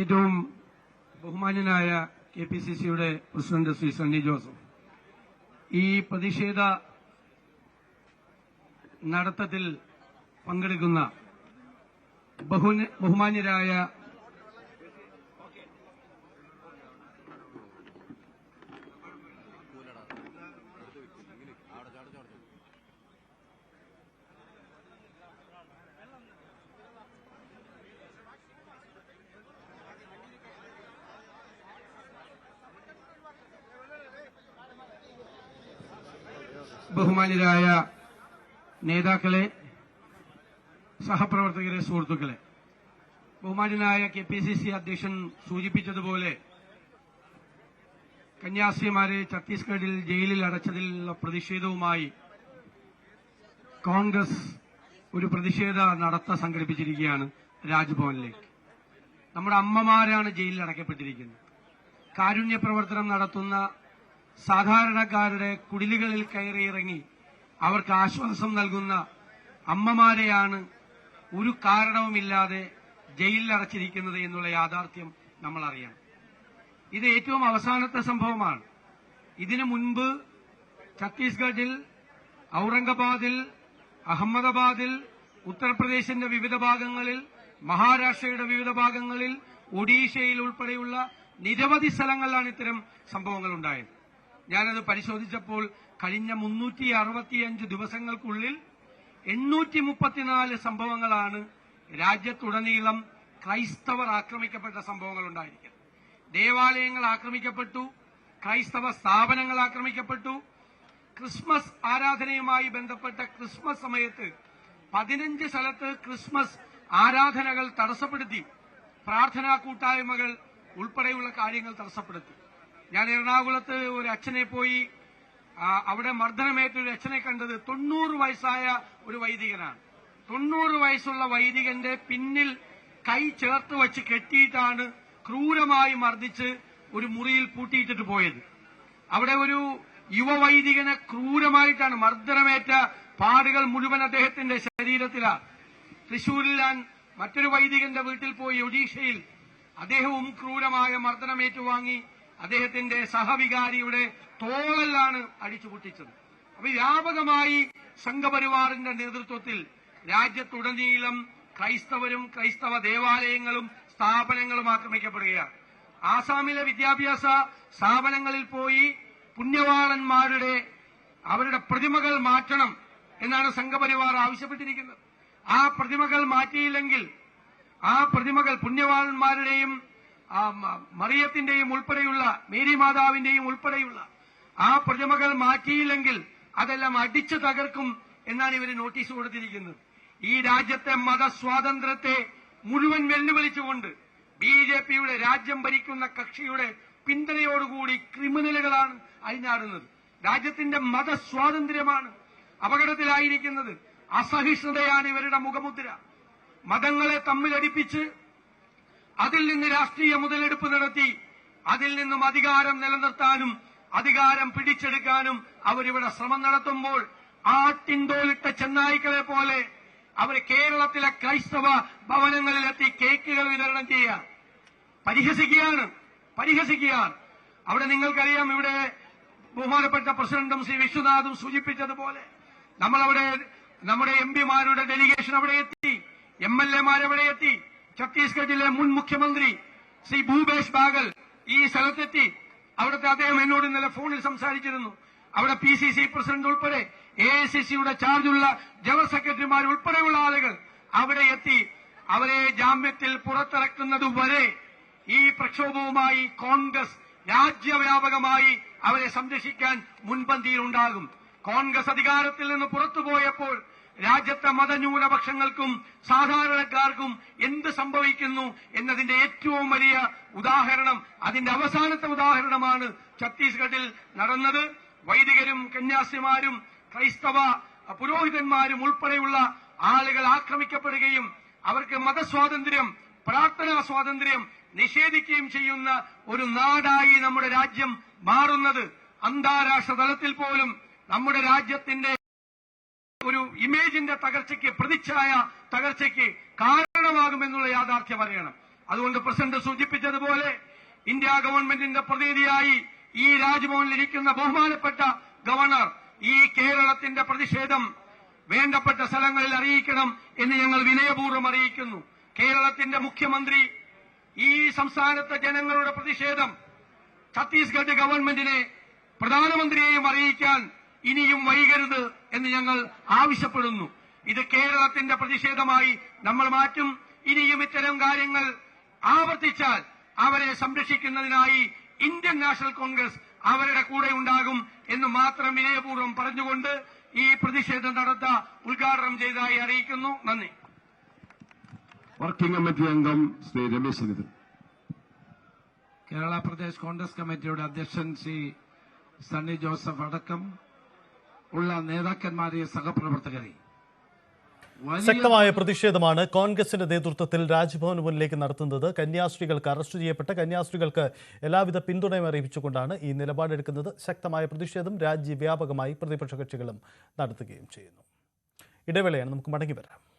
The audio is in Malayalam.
ഏറ്റവും ബഹുമാന്യനായ കെ പി സി സിയുടെ പ്രസിഡന്റ് ശ്രീ സണ്ണി ജോസഫ്. ഈ പ്രതിഷേധ നടത്തത്തിൽ പങ്കെടുക്കുന്ന ബഹുമാന്യരായ ബഹുമാന്യരായ നേതാക്കളെ സഹപ്രവർത്തകരെ സുഹൃത്തുക്കളെ. ബഹുമാന്യനായ കെ പി സി സി അധ്യക്ഷൻ സൂചിപ്പിച്ചതുപോലെ കന്യാസിമാരെ ഛത്തീസ്ഗഡിൽ ജയിലിൽ അടച്ചതിലുള്ള പ്രതിഷേധവുമായി കോൺഗ്രസ് ഒരു പ്രതിഷേധ നടത്ത സംഘടിപ്പിച്ചിരിക്കുകയാണ് രാജ്ഭവനിലേക്ക്. നമ്മുടെ അമ്മമാരാണ് ജയിലിൽ അടയ്ക്കപ്പെട്ടിരിക്കുന്നത്. കാരുണ്യ പ്രവർത്തനം നടത്തുന്ന സാധാരണക്കാരുടെ കുടിലുകളിൽ കയറിയിറങ്ങി അവർക്ക് ആശ്വാസം നൽകുന്ന അമ്മമാരെയാണ് ഒരു കാരണവുമില്ലാതെ ജയിലിൽ അടച്ചിരിക്കുന്നത് എന്നുള്ള യാഥാർത്ഥ്യം നമ്മൾ അറിയണം ഇത് ഏറ്റവും അവസാനത്തെ സംഭവമാണ്. ഇതിനു മുൻപ് ഛത്തീസ്ഗഡിൽ ഔറംഗാബാദിൽ അഹമ്മദാബാദിൽ ഉത്തർപ്രദേശിന്റെ വിവിധ ഭാഗങ്ങളിൽ മഹാരാഷ്ട്രയുടെ വിവിധ ഭാഗങ്ങളിൽ ഒഡീഷയിൽ ഉൾപ്പെടെയുള്ള നിരവധി സ്ഥലങ്ങളിലാണ് ഇത്തരം സംഭവങ്ങൾ ഉണ്ടായത് ഞാനത് പരിശോധിച്ചപ്പോൾ കഴിഞ്ഞ മുന്നൂറ്റി അറുപത്തിയഞ്ച് ദിവസങ്ങൾക്കുള്ളിൽ എണ്ണൂറ്റി മുപ്പത്തിനാല് സംഭവങ്ങളാണ് രാജ്യത്തുടനീളം ക്രൈസ്തവർ ആക്രമിക്കപ്പെട്ട സംഭവങ്ങൾ ഉണ്ടായിരിക്കുന്നത് ദേവാലയങ്ങൾ ആക്രമിക്കപ്പെട്ടു ക്രൈസ്തവ സ്ഥാപനങ്ങൾ ആക്രമിക്കപ്പെട്ടു. ക്രിസ്മസ് ആരാധനയുമായി ബന്ധപ്പെട്ട ക്രിസ്മസ് സമയത്ത് പതിനഞ്ച് സ്ഥലത്ത് ക്രിസ്മസ് ആരാധനകൾ തടസ്സപ്പെടുത്തി പ്രാർത്ഥനാ കൂട്ടായ്മകൾ ഉൾപ്പെടെയുള്ള കാര്യങ്ങൾ തടസ്സപ്പെടുത്തി. ഞാൻ എറണാകുളത്ത് ഒരു അച്ഛനെ പോയി അവിടെ മർദ്ദനമേറ്റ ഒരു അച്ഛനെ കണ്ടത് തൊണ്ണൂറ് വയസ്സായ ഒരു വൈദികനാണ്. തൊണ്ണൂറ് വയസ്സുള്ള വൈദികന്റെ പിന്നിൽ കൈ ചേർത്ത് വച്ച് കെട്ടിയിട്ടാണ് ക്രൂരമായി മർദ്ദിച്ച് ഒരു മുറിയിൽ പൂട്ടിയിട്ടിട്ട് പോയത്. അവിടെ ഒരു യുവവൈദികനെ ക്രൂരമായിട്ടാണ് മർദ്ദനമേറ്റ പാടുകൾ മുഴുവൻ അദ്ദേഹത്തിന്റെ ശരീരത്തിലാണ് തൃശൂരിൽ ഞാൻ മറ്റൊരു വൈദികന്റെ വീട്ടിൽ പോയി ഒഡീഷയിൽ അദ്ദേഹവും ക്രൂരമായ മർദ്ദനമേറ്റുവാങ്ങി. അദ്ദേഹത്തിന്റെ സഹവികാരിയുടെ തോളല്ലാണ് അടിച്ചു പൊട്ടിച്ചത് അപ്പൊ വ്യാപകമായി സംഘപരിവാറിന്റെ നേതൃത്വത്തിൽ രാജ്യത്തുടനീളം ക്രൈസ്തവരും ക്രൈസ്തവ ദേവാലയങ്ങളും സ്ഥാപനങ്ങളും ആക്രമിക്കപ്പെടുകയാണ്. ആസാമിലെ വിദ്യാഭ്യാസ സ്ഥാപനങ്ങളിൽ പോയി പുണ്യവാളന്മാരുടെ അവരുടെ പ്രതിമകൾ മാറ്റണം എന്നാണ് സംഘപരിവാർ ആവശ്യപ്പെട്ടിരിക്കുന്നത്. ആ പ്രതിമകൾ മാറ്റിയില്ലെങ്കിൽ ആ പ്രതിമകൾ പുണ്യവാളന്മാരുടെയും ആ മറിയത്തിന്റെയും ഉൾപ്പെടെയുള്ള മേരി മാതാവിന്റെയും ഉൾപ്പെടെയുള്ള ആ പ്രതിമകൾ മാറ്റിയില്ലെങ്കിൽ അതെല്ലാം അടിച്ചു തകർക്കും എന്നാണ് ഇവർ നോട്ടീസ് കൊടുത്തിരിക്കുന്നത്. ഈ രാജ്യത്തെ മതസ്വാതന്ത്ര്യത്തെ മുഴുവൻ വെല്ലുവിളിച്ചുകൊണ്ട് ബി ജെ പിയുടെ രാജ്യം ഭരിക്കുന്ന കക്ഷിയുടെ പിന്തുണയോടുകൂടി ക്രിമിനലുകളാണ് അഴിഞ്ഞാടുന്നത്. രാജ്യത്തിന്റെ മതസ്വാതന്ത്ര്യമാണ് അപകടത്തിലായിരിക്കുന്നത്. അസഹിഷ്ണുതയാണ് ഇവരുടെ മുഖമുദ്ര. മതങ്ങളെ തമ്മിലടിപ്പിച്ച് അതിൽ നിന്ന് രാഷ്ട്രീയ മുതലെടുപ്പ് നടത്തി അതിൽ നിന്നും അധികാരം നിലനിർത്താനും അധികാരം പിടിച്ചെടുക്കാനും അവരിവിടെ ശ്രമം നടത്തുമ്പോൾ ആട്ടിൻതോലിട്ട ചെന്നായ്ക്കളെ പോലെ അവർ കേരളത്തിലെ ക്രൈസ്തവ ഭവനങ്ങളിലെത്തി കേക്കുകൾ വിതരണം ചെയ്യുക. പരിഹസിക്കുകയാണ്. പരിഹസിക്കുകയാണ്. അവിടെ നിങ്ങൾക്കറിയാം ഇവിടെ ബഹുമാനപ്പെട്ട പ്രസിഡന്റും ശ്രീ വിശ്വനാഥും സൂചിപ്പിച്ചതുപോലെ നമ്മളവിടെ നമ്മുടെ എം പിമാരുടെ ഡെലിഗേഷൻ അവിടെ എത്തി എം എൽ എമാരവിടെ എത്തി. ഛത്തീസ്ഗഡിലെ മുൻ മുഖ്യമന്ത്രി ശ്രീ ഭൂപേഷ് ബാഗൽ ഈ സ്ഥലത്തെത്തി അവിടുത്തെ അദ്ദേഹം എന്നോട് ഇന്നലെ ഫോണിൽ സംസാരിച്ചിരുന്നു. അവിടെ പി സി സി പ്രസിഡന്റ് ഉൾപ്പെടെ എ ഐ സി സിയുടെ ചാർജുള്ള ജനറൽ സെക്രട്ടറിമാർ ഉൾപ്പെടെയുള്ള ആളുകൾ അവിടെ എത്തി. അവരെ ജാമ്യത്തിൽ പുറത്തിറക്കുന്നതുവരെ ഈ പ്രക്ഷോഭവുമായി കോൺഗ്രസ് രാജ്യവ്യാപകമായി അവരെ സംരക്ഷിക്കാൻ മുൻപന്തിയിലുണ്ടാകും. കോൺഗ്രസ് അധികാരത്തിൽ നിന്ന് പുറത്തുപോയപ്പോൾ രാജ്യത്തെ മതന്യൂനപക്ഷങ്ങൾക്കും സാധാരണക്കാർക്കും എന്ത് സംഭവിക്കുന്നു എന്നതിന്റെ ഏറ്റവും വലിയ ഉദാഹരണം അതിന്റെ അവസാനത്തെ ഉദാഹരണമാണ് ഛത്തീസ്ഗഡിൽ നടന്നത്. വൈദികരും കന്യാസിമാരും ക്രൈസ്തവ പുരോഹിതന്മാരും ഉൾപ്പെടെയുള്ള ആളുകൾ ആക്രമിക്കപ്പെടുകയും അവർക്ക് മതസ്വാതന്ത്ര്യം പ്രാർത്ഥനാ സ്വാതന്ത്ര്യം നിഷേധിക്കുകയും ചെയ്യുന്ന ഒരു നാടായി നമ്മുടെ രാജ്യം മാറുന്നത്. അന്താരാഷ്ട്ര തലത്തിൽ പോലും നമ്മുടെ രാജ്യത്തിന്റെ ഒരു ഇമേജിന്റെ തകർച്ചയ്ക്ക് പ്രതിച്ഛായ തകർച്ചയ്ക്ക് കാരണമാകുമെന്നുള്ള യാഥാർത്ഥ്യം അറിയണം. അതുകൊണ്ട് പ്രസിഡന്റ് സൂചിപ്പിച്ചതുപോലെ ഇന്ത്യ ഗവൺമെന്റിന്റെ പ്രതിനിധിയായി ഈ രാജ്ഭവനിൽ ഇരിക്കുന്ന ബഹുമാനപ്പെട്ട ഗവർണർ ഈ കേരളത്തിന്റെ പ്രതിഷേധം വേണ്ടപ്പെട്ട സ്ഥലങ്ങളിൽ അറിയിക്കണം എന്ന് ഞങ്ങൾ വിനയപൂർവം അറിയിക്കുന്നു. കേരളത്തിന്റെ മുഖ്യമന്ത്രി ഈ സംസ്ഥാനത്തെ ജനങ്ങളുടെ പ്രതിഷേധം ഛത്തീസ്ഗഡ് ഗവൺമെന്റിനെ പ്രധാനമന്ത്രിയെയും അറിയിക്കാൻ ഇനിയും വൈകരുത് എന്ന് ഞങ്ങൾ ആവശ്യപ്പെടുന്നു. ഇത് കേരളത്തിന്റെ പ്രതിഷേധമായി നമ്മൾ മാറ്റും. ഇനിയും ഇത്തരം കാര്യങ്ങൾ ആവർത്തിച്ചാൽ അവരെ സംരക്ഷിക്കുന്നതിനായി ഇന്ത്യൻ നാഷണൽ കോൺഗ്രസ് അവരുടെ കൂടെ ഉണ്ടാകും എന്ന് മാത്രം വിനയപൂർവം പറഞ്ഞുകൊണ്ട് ഈ പ്രതിഷേധം നടത്ത ഉദ്ഘാടനം ചെയ്തതായി അറിയിക്കുന്നു. നന്ദി. വർക്കിംഗ് കമ്മിറ്റി അംഗം ശ്രീ രമേശ് ചെന്നിത്തല. കേരള പ്രദേശ് കോൺഗ്രസ് കമ്മിറ്റിയുടെ അധ്യക്ഷൻ ശ്രീ സണ്ണി ജോസഫ് അടക്കം ഉള്ള നേതാക്കന്മാരെ സഹപ്രവർത്തകരെ. ശക്തമായ പ്രതിഷേധമാണ് കോൺഗ്രസിന്റെ നേതൃത്വത്തിൽ രാജ്ഭവന് മുന്നിലേക്ക് നടത്തുന്നത്. കന്യാസ്ത്രീകൾക്ക് അറസ്റ്റ് ചെയ്യപ്പെട്ട കന്യാസ്ത്രീകൾക്ക് എല്ലാവിധ പിന്തുണയും അറിയിച്ചുകൊണ്ടാണ് ഈ നിലപാടെടുക്കുന്നത്. ശക്തമായ പ്രതിഷേധം രാജ്യവ്യാപകമായി പ്രതിപക്ഷ കക്ഷികളും നടത്തുകയും ചെയ്യുന്നു. ഇടവേളയാണ്. നമുക്ക് മടങ്ങി വരാം.